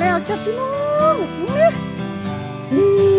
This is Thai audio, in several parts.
แล้วจ้ะพี่น้องนี่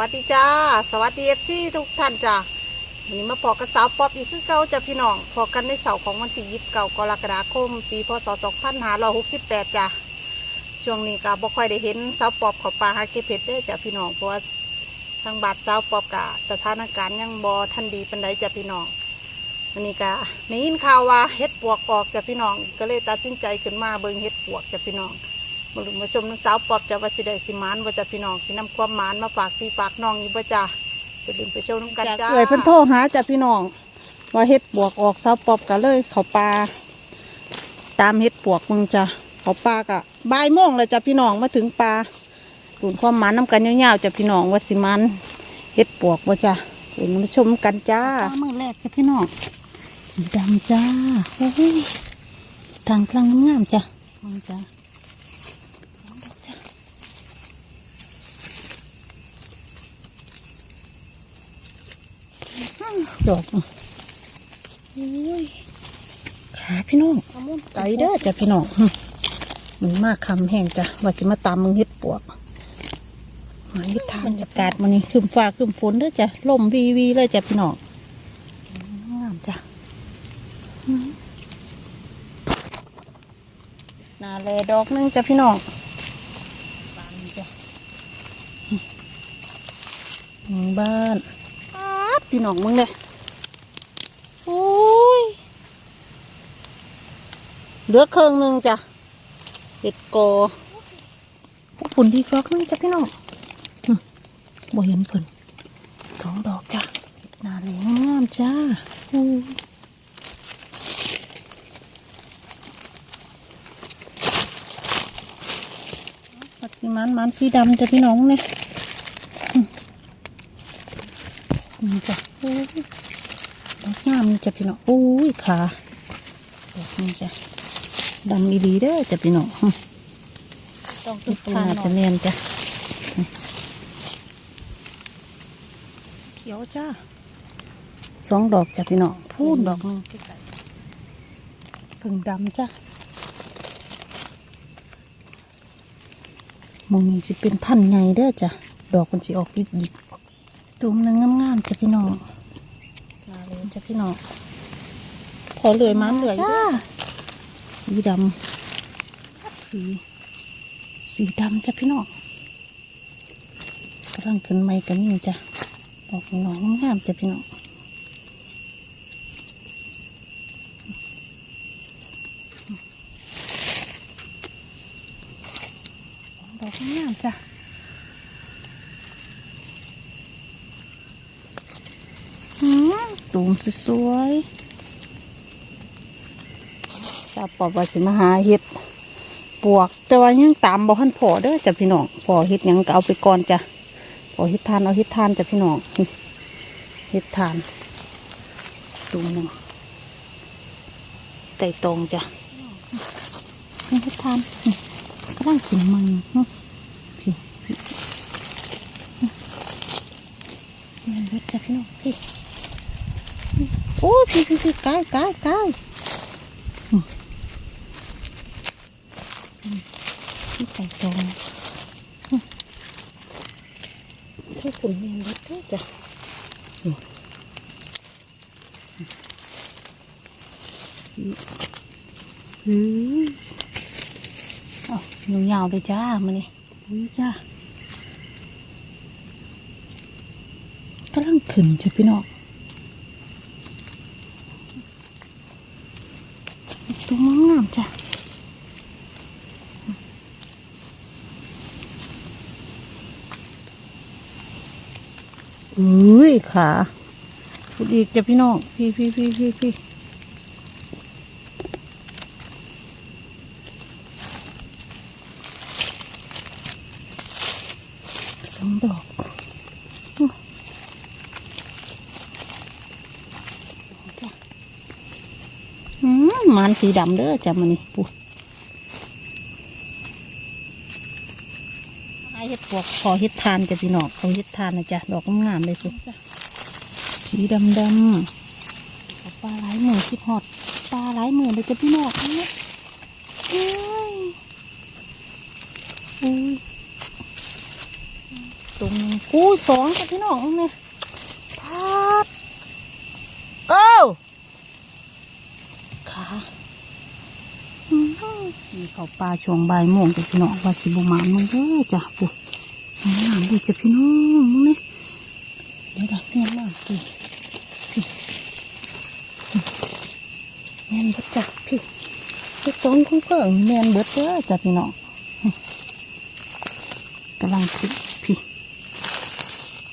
วัสดีจ้า สวัสดีเอฟซีทุกท่านจ้าวันนี้มาพอกับสาวป๊อปอีกคือเก่าจ้ะพี่น้องพอกันในเสาร์ของวันที่ยี่สิบเก้ากรกฎาคม ปีพศสองพันห้าร้อยหกสิบแปดจ้ะช่วงนี้ก็บ่ค่อยได้เห็นสาวป๊อปขอปลาหาเก็บเห็ดเด้อจ้ะพี่น้องเพราะว่าทางบาดสาวป๊อปกะสถานการณ์ยังบ่ทันดีปานใดจ้ะพี่น้องวันนี้ก็ได้ยินข่าวว่าเห็ดปวกออกจ้ะพี่น้องก็เลยตัดสินใจขึ้นมาเบิ่งเห็ดปวกจ้ะพี่น้อง มาลุ้นมาชมน้องสาวปอบจะว่าสิได้สิหมานว่าจะพี่น้องสินำความหมานมาฝากพี่ฝากน้องอยู่บ่จ้าไปลุ้นไปชมน้ำกันจ้าเอ่ยเพิ่นโทรหาจ้ะพี่น้องว่าเฮ็ดปวกออกซาวปอบกันเลยเขาปลาตามเฮ็ดปวกมึงจ้ะเขาปลากะบ่ายโมงเลยจ้ะพี่น้องมาถึงปลาดูนความหมันน้ำกันยาวๆจ้ะพี่น้องว่าสิมันเฮ็ดปวกว่าจ้ะเดี๋ยวมาชมกันจ้ามือแรกจ้ะพี่น้องสีดำจ้าโอ้ยทางกลางงามๆจ้ะมึงจ้ะสองดอกจ้ะ ดอกขาพี่น้องไก่เด้อจ้ะพี่น้องหึมันมากคำแห้งจ้ะว่าจะมาตามมึงเฮ็ดปวกมาเฮ็ดทางบรรยากาศมันนี่คืมฟ้าคืมฝนเด้อจ้ะลมวีวีเลยจ้ะพี่น้องงามจ้ะนาแลดอกนึงจ้ะพี่น้องบานจ้ะบ้านพี่น้องมึงเลยโอ้ย เหลือเครื่องหนึ่งจ้ะเห็ดกอปุ่นดีกรอกหนึงจ้ะพี่น้องบ่เห็นเพิ่นสองดอกจ้ะหนาแหลงงามจ้าอู้ปัดสีมันมันสีดำจ้ะพี่น้องเนี่ยนี่จ้ะโอ้ยดอกงามนี่จ้ะพี่น้องโอ้ยขาดอกนี่จ้ะ ดำอีดีเด้อจ้ะพี่น้องหึต้องลูกตาจะเนียนจ้ะหึเขียวจ้าสองดอกจ้ะพี่น้องพูนดอกหนึงใกล้ๆผึ่งดำจ้ะมองนี้สิเป็นพันธุ์ใหญ่เด้อจ้ะดอกมันสิออกยิกยิกๆตูมนึงงามๆจ้ะพี่น้องมาเลยจ้ะพี่น้องพอเหลือยมันเหลือยจ้า สีดำสี สีดำจ้ะพี่น้องกำลังขึ้นไม้กันนี่จ้ะดอกน้องงามจ้ะพี่น้องดอกงามจ้ะอืมตูมสวยๆาปอบว่าสิมาหาเห็ดปวก แต่ว่ายังตามบ่ทันพอเด้อจ้ะพี่น้องพอเห็ดยังก็เอาไปก่อนจ้ะพอเห็ดทานเอาเห็ดทานจ้ะพี่น้องเห็ดทานตูหนึ่งไต่ตรงจ้ะนี่เห็ดทานก็ได้กินมันเนาะพี่พี่นี่มันเบิดจ้ะพี่น้องพี่โอ้พี่พี่พี่กายกายกายอืมอืมพี่ไก่ตรงอืม ถ้าคุณเรียนรถได้จ้ะนี่อืมเอายาวๆเลยจ้ามานี่นี่จ้ากำลังขึ้นจ้ะพี่น้อง ตัวงามจ้ะอ อุ้ ยขาพูดอีกจะพี่น้อง พี่พี่พี่พี่พี่สองดอกอืมมันสีดำเด้อจ้ะมันนี่ปุ๊ ไอเห็ดปวกขอเห็ดทานจ้ะพี่น้องเขาเห็ดทานนะจ้ะดอกงามๆเลยปุ๊จ้ะสีดำดำปลาไหลายมือคิดฮอดปลาไหลายมือเลยจะพี่น้องเอ้ยเอ้ยอุ้ยตรงนี้กู้สองจ้ะพี่น้องเนี่ยพัดเอ้าขาอืมนี่เขาปลาช่วงบ่ายโมงจ้ะพี่น้องว่าสิบหมานมึงเด้อจ้ะปุ๊ งามดีจ้ะพี่น้องมึงเนี่ยเดี๋ยวดักเนี่ยมากสิแมนเบิดจ้ะพี่พี่ต้นคุ้งเกิ่งแมนเบิดเด้อจ้ะพี่น้องกำลังพี่พี่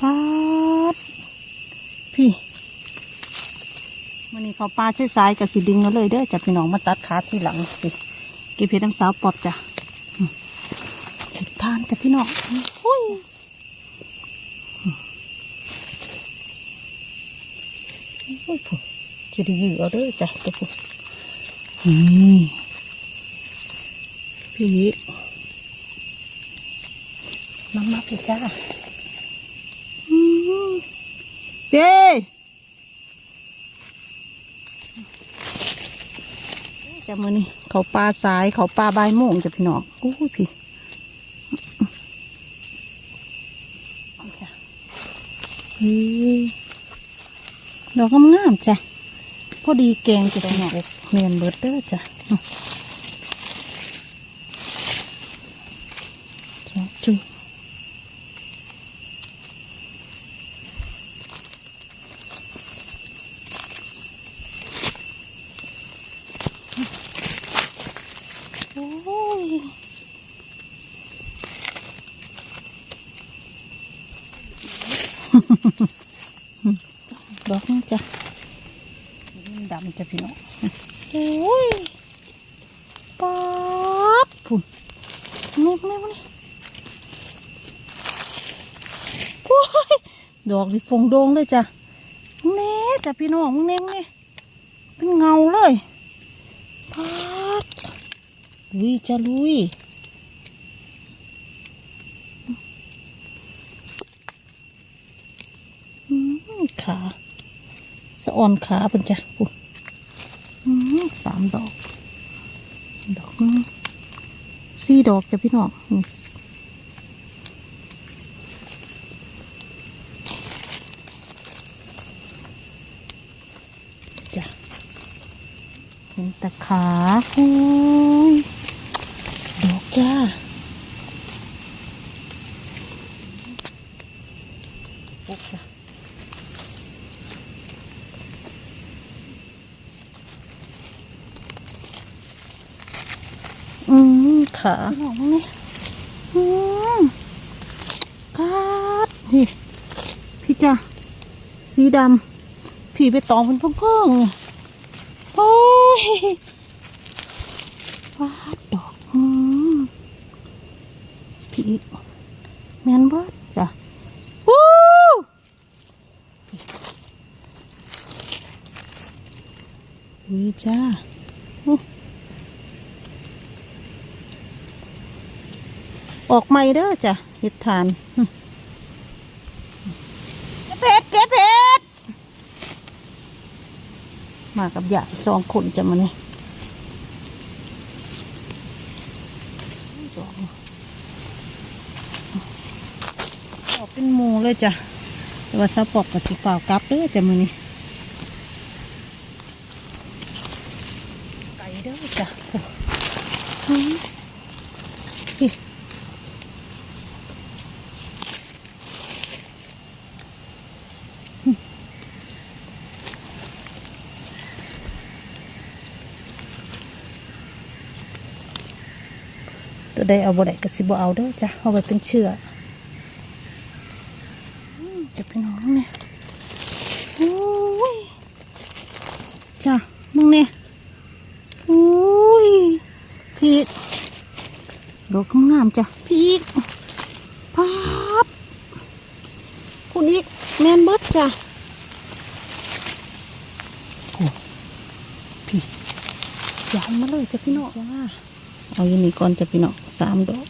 ปาดพี่มันนี้เขาปลาใช้สายกับสีดึงมาเลยเด้อจ้ะพี่น้องมาตัดขาที่หลังพี่ก็บเพชรทั้งสาวปอบจ้ะ ทานจ้ะพี่น้องอุ้ยอุ้ยผมจะได้ยืดเอาเด้อจ้ะตัวผู้นี่พี่มามาพี่จ้าอืมเป้จะมือนี่เขาปลาสายเขาปลาใบาม่งจะพี่น้องอู้ยพี่เอาจ้ะนี่ ดอกงามๆจ้ะ พอดีแกงจะได้หน่อยเมียนเบิร์ดเด้อจ้ะอืมจ้ะจุโอ้ยดอกนี่จ้ะ มันดำจะ พี่น้องโอ้ยป๊าบพุ่นนี่นี่นี่โอ้ยดอกนี่ฟงโดงเลยจ้ะเน่จ้ะพี่น้องมึงเน่มึงเน่เป็นเงาเลยป๊าดลุยจ้ะลุยอืมขาสะออนขาเป็นจ้ะพุ่นอืม สามดอก ดอกนึงสี่ดอกจ้ะพี่น้องจ้ะเห็นตะขาโอ้ยดอกจ้าโอ้จ้ะ อืม ขาพี่น้องนี่อืมกาดนี่ พี่จ้าสีดำพี่ไปตองเป็นพิ่งๆโอ้ยวาดดอกอืมพี่แมนเบิดจ้ะวู้วิจ้า ออกใหม่เด้อจ้ะเห็ดทานหึเจ็บเผ็ดเจ็บเผ็ดมากับยายสองคนจะมานี่สองออกเป็นหมูเลยจ้ะแต่ว่าซาปอกกับสีฟ้าวกลับเด้อจ้ะมือนี้ไก่เด้อจ้ะโอ้หึนี่ ตัวใดเอาบ่ได้ก็สิบ่เอาเด้อจ้ะเอาไว้เป็นเชื่ออืมเดี๋ยวพี่น้องมึงเนี่ยโอ้ยจ้ะมึงเนี่ยโอ้ยพีกดอกงามๆจ้ะพีกป๊าบคุณอีกแมนเบิดจ้ะโอ้พี่ย้ายมาเลยจ้ะพี่น้องจ้า เอาอย่างนี้ก่อนจะพี่น้องสามดอก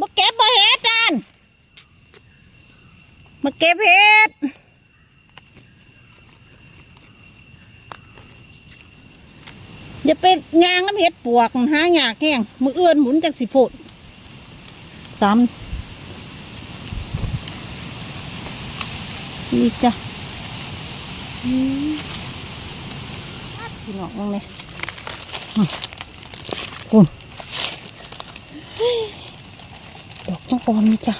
มาเก็บมาเห็ดกันมาเก็บเห็ดอย่าไปยางน้ำเห็ดปวกหาหยากแห้งมือเอื้อนหมุนจากสิโพดสาม นี่จ้ะอืมพี่น้องมองเลยคุณดอกยังอ่อนนี่จ้ะ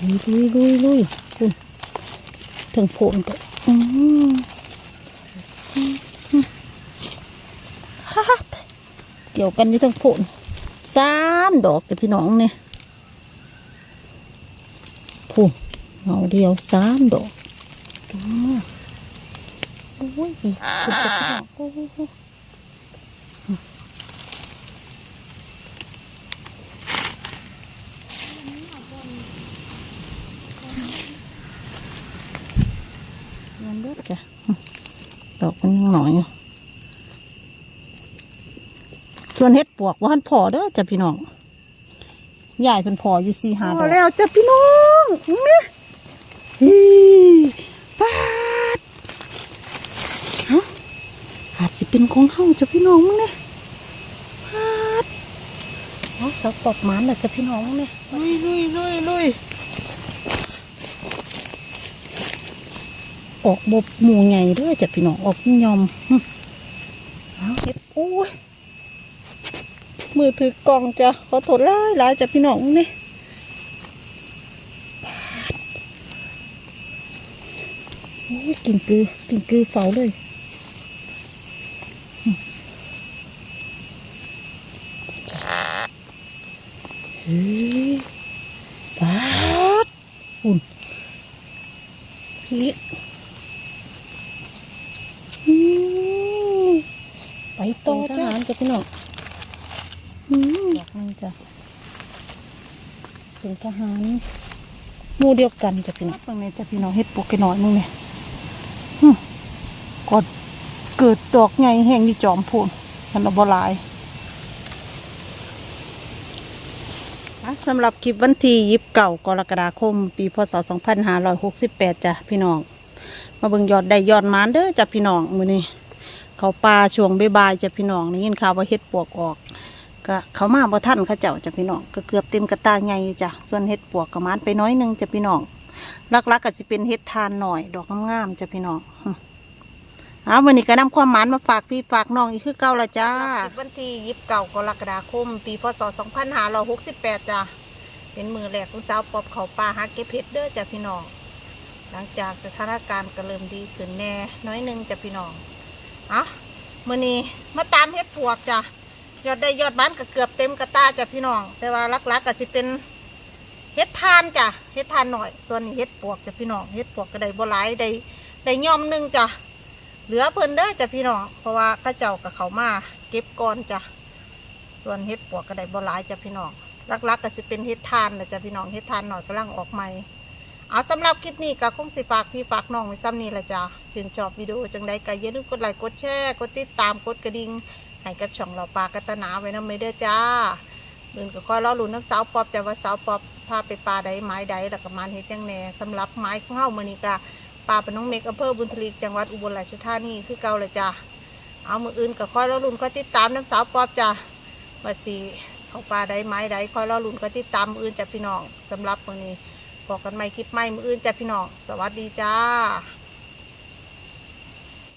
ลุยลุยลุยลุยคุณถึงโผล่ก็อืมอืมอืมฮ่าเกี่ยวกันอยู่ทั้งโผล่สามดอกแต่พี่น้องเนี่ยพูน เอาเดียวสามดอกดูมาโอ้ยอีกคุณจะพี่น้องโอ้โหเงินเบิดจ้ะดอกมันยังหน่อยส่วนเฮ็ดปวกว่าหันพอเด้อจ้ะพี่น้องใหญ่เป็นพออยู่สี่ห้าดอกแล้วจ้ะพี่น้องเนี่ย ปาดฮะอาจจะเป็นของเฮาจ้ะพี่น้องมั้งเนี่ยปาดเอาสักปอบหมันน่ะจ้ะพี่น้องมั้งเนี่ยลุยลุยลุยลุยออกบบหมูใหญ่เด้วยจ้ะพี่น้องออกยอมหึเอาเฮ็ดโอ้ยมือถือกล่องจ้ะขอโทษหลายหลายจ้ะพี่น้องนี่โอ้ย กิ่งกือกิ่งกือเฝ้าเลยหึจ้ะเฮ้ยปาดอุ่นพี่อืมไปต่อจ้าจ้ะพี่น้องอืมดอกนึงจ้ะเป็นทหารหมู่เดียวกันจ้ะพี่น้องตรงนี้จ้ะพี่น้องเฮ็ดปลูกกันหน่อยมึงเนี่ยอืม ก่อนเกิดดอกไงแห้งที่จอมพูนมันอาบ่หลายสำหรับคลิปวันที่ยิบเก่ากรกฎาคม ปีพศ 2568จ้ะพี่น้อง มาเบิ่งยอดได้ยอดมานเด้อจ้ะพี่น้องมือนี้เขาปลาช่วงบ่ายจ้ะพี่น้องได้ยินข่าวว่าเฮ็ดปวกออกก็เขามาบ่ทันเขาเจ้าจ้ะพี่น้องก็เกือบเต็มกระตาใหญ่จ้ะส่วนเฮ็ดปวกก็หมานไปน้อยนึงจ้ะพี่น้องลักๆก็สิเป็นเฮ็ดทานหน่อย ดอกงามๆจ้ะพี่น้อง เอาวันนี้ก็นำความหมานมาฝากพี่ฝากน้องอีกคือเก่าละจ้าวันที่ยิบเก่ากรกฎาคม ปีพศ2568จ้ะเป็นมือแรกของเจ้าปอบเขาปลาหาเก็บเฮ็ดเด้อจ้ะพี่น้อง หลังจากสถานการณ์ก็เริ่มดีขึ้นแน่น้อยหนึงจ้ะพี่น้องอะมื้อนี้มาตามเฮ็ดปวกจ้ะยอดได้ยอดบ้านก็เกือบเต็มกระตาจ้ะพี่น้อง แต่ว่าลักๆก็สิเป็นเฮ็ดทานจ้ะเฮ็ดทานหน่อย ส่วนนี้เฮ็ดปวกจ้ะพี่น้องเฮ็ดปวกก็ได้บ่หลายได้ได้ย่อมหนึงจ้ะ เหลือเพิ่นเด้อจ้ะพี่น้อง เพราะว่าข้าเจ้ากับเขามาเก็บก่อนจ้ะ ส่วนเฮ็ดปวกก็ได้บ่หลายจ้ะพี่น้องลักๆก็สิเป็นเฮ็ดทานนะจ้ะพี่น้องเฮ็ดทานหน่อยกำลังออกใหม่เอาสำหรับคลิปนี้ก็คงสิฝากพี่ฝากน้องไว้ซ้ำนี้ละจ้ะชื่นชอบวิดีโอจังใดก็อย่าลืมกดไลค์กดแชร์กดติดตามกดกระดิ่งให้กับช่องเราปลากัตนาไว้นะไม่เด้อจ้าเดินก็คอยรอลุ้นน้ำสาวปอบจะว่าสาวปอบพาไปปลาใดไม้ใดแล้วก็มันเฮ็ดจังแน่สำหรับไม้ของเฮามื้อนี้ก็ ปลาเป็นน้องเมกอำเภอบุญทลีจังหวัดอุบลราชธานีคือเก่าเลยจ้ะเอามืออื่นกับคอยรอลุ้นก็ติดตามน้ำสาวปอบจ้ะมาสีเขาปลาได้ไม้ไดคอยรอลุ้นก็ติดตามมืออื่นจ้ะพี่น้องสำหรับมื้อนี้บอกกันใหม่คลิปใหม่มืออื่นจ้ะพี่น้อง สวัสดีจ้า